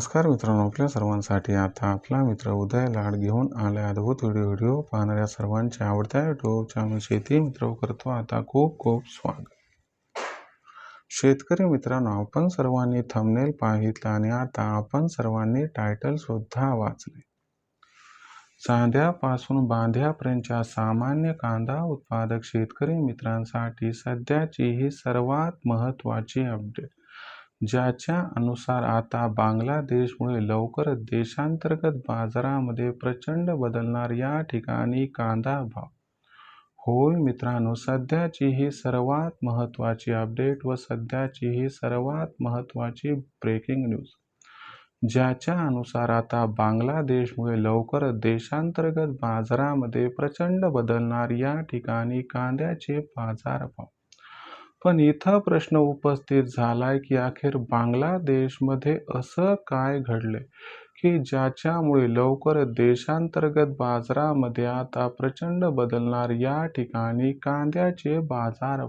नमस्कार मित्रांनो आपल्या सर्वांसाठी आता आपला मित्र उदय लाड घेऊन आले अद्भुत व्हिडिओ व्हिडिओ पाहणाऱ्या सर्वांच्या आवडत्या युट्यूब चॅनल शेती मित्र करतो. आता खूप खूप स्वागत. शेतकरी मित्रांनो आपण सर्वांनी थंबनेल पाहितला आणि आता आपण सर्वांनी टायटल सुद्धा वाचले चांद्यापासून बांध्यापर्यंतच्या सामान्य कांदा उत्पादक शेतकरी मित्रांसाठी सध्याची ही सर्वात महत्त्वाची अपडेट ज्याच्या अनुसार आता बांगलादेशमुळे लवकरच देशांतर्गत बाजारामध्ये प्रचंड बदलणार या ठिकाणी कांदा भाव. होय मित्रांनो सध्याची ही सर्वात महत्त्वाची अपडेट व सध्याची ही सर्वात महत्त्वाची ब्रेकिंग न्यूज. ज्याच्या अनुसार आता बांगलादेशमुळे लवकरच देशांतर्गत बाजारामध्ये प्रचंड बदलणार या ठिकाणी कांद्याचे बाजारभाव. पण इथं प्रश्न उपस्थित झालाय की अखेर बांगलादेशमध्ये असं काय घडले की ज्याच्यामुळे लवकर देशांतर्गत बाजारामध्ये आता प्रचंड बदलणार या ठिकाणी कांद्याचे बाजार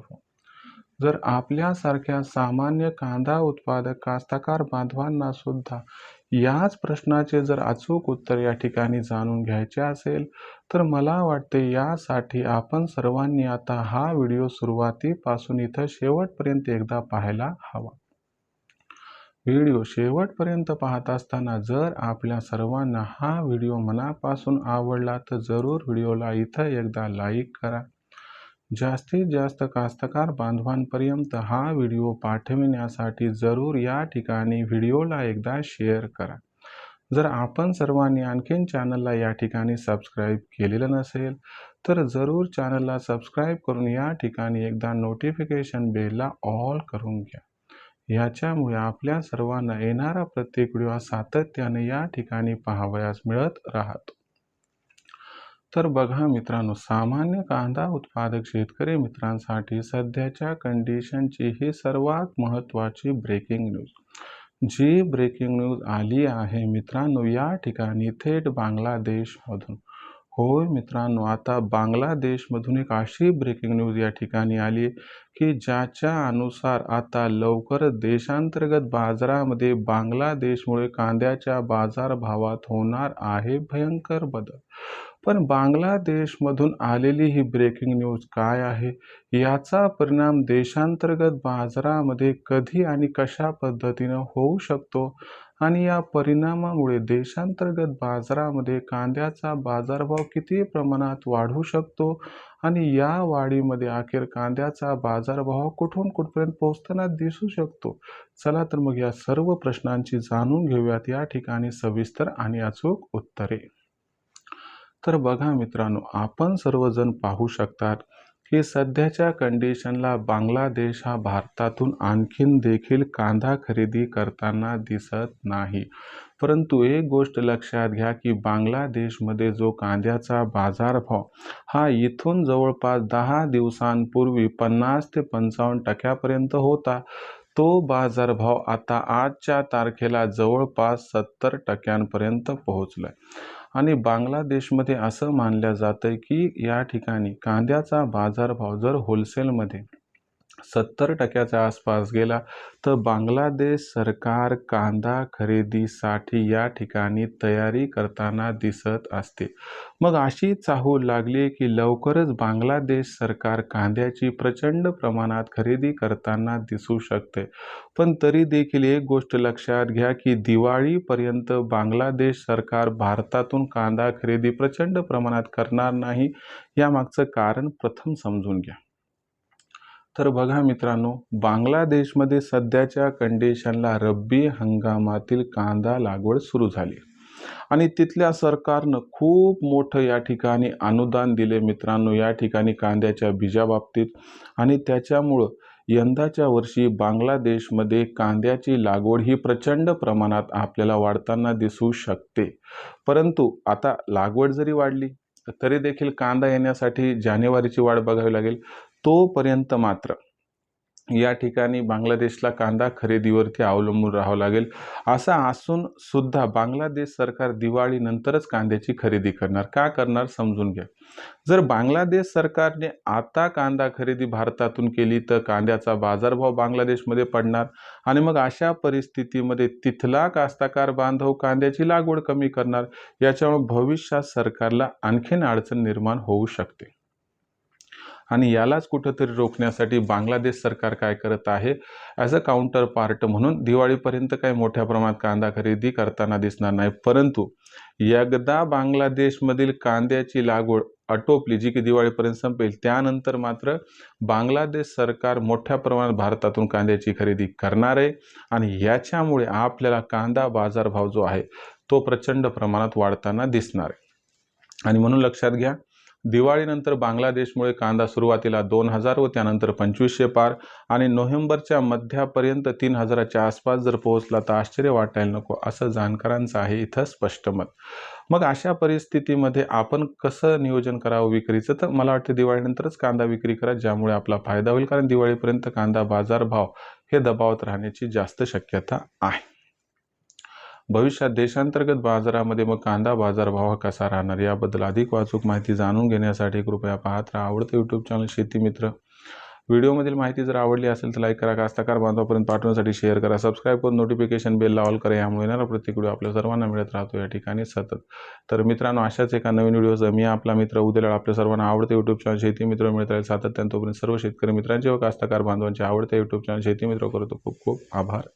जर आपल्यासारख्या सामान्य कांदा उत्पादक कास्तकार बांधवांना सुद्धा याच प्रश्नाचे जर अचूक उत्तर या ठिकाणी जाणून घ्यायचे असेल तर मला वाटते यासाठी आपण सर्वांनी आता हा व्हिडिओ सुरुवातीपासून इथं शेवटपर्यंत एकदा पाहायला हवा. व्हिडिओ शेवटपर्यंत पाहत असताना जर आपल्या सर्वांना हा व्हिडिओ मनापासून आवडला तर जरूर व्हिडिओला इथं एकदा लाईक करा. जास्तीत जास्त कास्तकार बांधवांपर्यंत हा व्हिडिओ पाठविण्यासाठी जरूर या ठिकाणी व्हिडिओला एकदा शेअर करा. जर आपण सर्वांनी आणखीन चॅनलला या ठिकाणी सबस्क्राईब केलेलं नसेल तर जरूर चॅनलला सबस्क्राईब करून या ठिकाणी एकदा नोटिफिकेशन बेलला ऑल करून घ्या. याच्यामुळे आपल्या सर्वांना येणारा प्रत्येक व्हिडिओ सातत्याने या ठिकाणी पाहावयास मिळत राहतो. तर बघा मित्रांनो सामान्य कांदा उत्पादक शेतकरी मित्रांसाठी सध्याच्या कंडिशनची ही सर्वात महत्त्वाची ब्रेकिंग न्यूज जी ब्रेकिंग न्यूज आली आहे मित्रांनो या ठिकाणी थेट बांगलादेशमधून. होय मित्रांनो आता बांगलादेशमधून एक अशी ब्रेकिंग न्यूज या ठिकाणी आली की ज्याच्या अनुसार आता लवकर देशांतर्गत बाजारामध्ये बांगलादेशमुळे कांद्याच्या बाजारभावात होणार आहे भयंकर बदल. पण बांगलादेशमधून आलेली ही ब्रेकिंग न्यूज काय आहे? याचा परिणाम देशांतर्गत बाजारामध्ये कधी आणि कशा पद्धतीनं होऊ शकतो? आणि या परिणामामुळे देशांतर्गत बाजारामध्ये कांद्याचा बाजारभाव किती प्रमाणात वाढू शकतो? आणि या वाढीमध्ये अखेर कांद्याचा बाजारभाव कुठून कुठपर्यंत पोहोचताना दिसू शकतो? चला तर मग या सर्व प्रश्नांची जाणून घेऊयात. या ठिकाणी सविस्तर आणि अचूक उत्तरे. तर बघा मित्रांनो आपण सर्वजण पाहू शकतात की सध्याच्या कंडिशनला बांगलादेश हा भारतातून आणखीन देखील कांदा खरेदी करताना दिसत नाही. परंतु एक गोष्ट लक्षात घ्या की बांगलादेशमध्ये जो कांद्याचा बाजारभाव हा इथून जवळपास दहा दिवसांपूर्वी पन्नास ते पंचावन्न टक्क्यापर्यंत होता. तो बाजारभाव आता आजच्या तारखेला जवळपास सत्तर टक्क्यांपर्यंत पोहोचलाय. आणि बांगलादेशमध्ये असं मानलं जातं की या ठिकाणी कांद्याचा बाजारभाव जर होलसेलमध्ये सत्तर टक्क्याच्या आसपास गेला तर बांगलादेश सरकार कांदा खरेदीसाठी या ठिकाणी तयारी करताना दिसत असते. मग अशी चाहूल लागली की लवकरच बांगलादेश सरकार कांद्याची प्रचंड प्रमाणात खरेदी करताना दिसू शकते. पण तरी देखील एक गोष्ट लक्षात घ्या की दिवाळीपर्यंत बांगलादेश सरकार भारतातून कांदा खरेदी प्रचंड प्रमाणात करणार नाही यामागचं कारण प्रथम समजून घ्या. तर बघा मित्रांनो बांगलादेशमध्ये सध्याच्या कंडिशनला रब्बी हंगामातील कांदा लागवड सुरू झाली. आणि तिथल्या सरकारनं खूप मोठं या ठिकाणी अनुदान दिले मित्रांनो या ठिकाणी कांद्याच्या बीजाबाबतीत आणि त्याच्यामुळं यंदाच्या वर्षी बांगलादेशमध्ये कांद्याची लागवड ही प्रचंड प्रमाणात आपल्याला वाढताना दिसू शकते. परंतु आता लागवड जरी वाढली तरी देखील कांदा येण्यासाठी जानेवारीची वाढ बघावी लागेल. तोपर्यंत मात्र या ठिकाणी बांगलादेशला कांदा खरेदीवरती अवलंबून राहावं लागेल. असं असून सुद्धा बांगलादेश सरकार दिवाळीनंतरच कांद्याची खरेदी करणार. का करणार समजून घ्या. जर बांगलादेश सरकारने आता कांदा खरेदी भारतातून केली तर कांद्याचा बाजारभाव बांगलादेशमध्ये पडणार आणि मग अशा परिस्थितीमध्ये तिथला कास्तकार बांधव कांद्याची लागवड कमी करणार. याच्यामुळे भविष्यात सरकारला आणखीन अडचण निर्माण होऊ शकते. आणि यालाच कुठंतरी रोखण्यासाठी बांगलादेश सरकार काय करत आहे? ॲज अ काउंटर पार्ट म्हणून दिवाळीपर्यंत काही मोठ्या प्रमाणात कांदा खरेदी करताना दिसणार नाही. परंतु एकदा बांगलादेशमधील कांद्याची लागवड आटोपली जी की दिवाळीपर्यंत संपेल त्यानंतर मात्र बांगलादेश सरकार मोठ्या प्रमाणात भारतातून कांद्याची खरेदी करणार आहे आणि याच्यामुळे आपल्याला कांदा बाजारभाव जो आहे तो प्रचंड प्रमाणात वाढताना दिसणार आहे. आणि म्हणून लक्षात घ्या दिवाळीनंतर बांगलादेशमुळे कांदा सुरुवातीला दोन हजार व त्यानंतर पंचवीसशे पार आणि नोव्हेंबरच्या मध्यापर्यंत तीन हजाराच्या आसपास जर पोहोचला तर आश्चर्य वाटायला नको असं जाणकारांचं आहे इथं स्पष्ट मत. मग अशा परिस्थितीमध्ये आपण कसं नियोजन करावं विक्रीचं? तर मला वाटतं दिवाळीनंतरच कांदा विक्री करा ज्यामुळे आपला फायदा होईल. कारण दिवाळीपर्यंत कांदा बाजारभाव हे दबावत राहण्याची जास्त शक्यता आहे. भविष्यात देशांतर्गत बाजारामध्ये मग कांदा बाजारभाव हा कसा राहणार? याबद्दल अधिक वाचूक माहिती जाणून घेण्यासाठी कृपया पाहत राहा आवडतं यूट्यूब चॅनल शेतीमित्र व्हिडिओमधील माहिती जर आवडली असेल तर लाईक करा कास्तकार बांधवापर्यंत पाठवण्यासाठी शेअर करा सबस्क्राईब करून नोटिफिकेशन बेल लावल करा यामुळे येणारा प्रत्येक व्हिडिओ आपल्या सर्वांना मिळत राहतो. या ठिकाणी सतत. तर मित्रांनो अशाच एका नवीन व्हिडिओचं मी आपला मित्र उद्याला आपल्या सर्वांना आवडते यूट्यूब चॅनल शेती मित्र मिळत राहील. सातत्यानं तोपर्यंत सर्व शेतकरी मित्रांचे व कास्तकार बांधवांचे आवडते यूट्यूब चॅनल शेती मित्र करतो खूप खूप आभार.